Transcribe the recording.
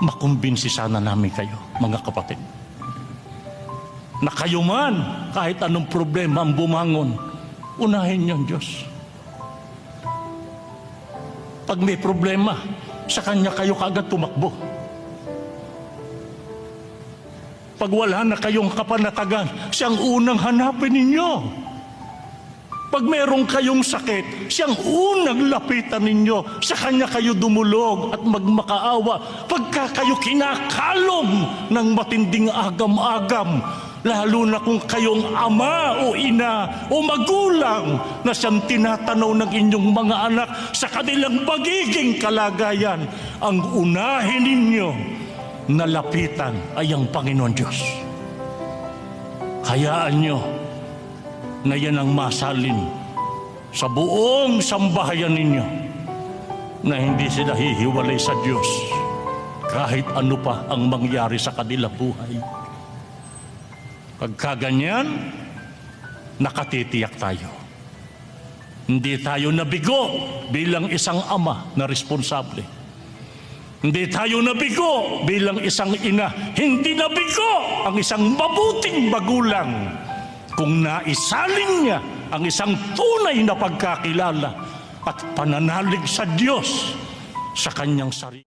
makumbinsi sana namin kayo, mga kapatid. Na kayo man, kahit anong problema ang bumangon, unahin niyo ang Diyos. Pag may problema, sa Kanya kayo kaagad tumakbo. Pag wala na kayong kapanatagan, siyang unang hanapin ninyo. Pag meron kayong sakit, siyang unang lapitan ninyo. Sa kanya kayo dumulog at magmakaawa. Pagka kayo kinakalong ng matinding agam-agam, lalo na kung kayong ama o ina o magulang na siyang tinatanaw ng inyong mga anak sa kanilang magiging kalagayan, ang unahin ninyo na lapitan ay ang Panginoon Diyos. Hayaan nyo na yan ang masalin sa buong sambahayan ninyo na hindi sila hihiwalay sa Diyos kahit ano pa ang mangyari sa kanila buhay. Pagkaganyan, nakatitiyak tayo. Hindi tayo nabigo bilang isang ama na responsable. Hindi tayo nabigo bilang isang ina. Hindi nabigo ang isang mabuting magulang kung naisalin niya ang isang tunay na pagkakilala at pananalig sa Diyos sa kanyang sarili.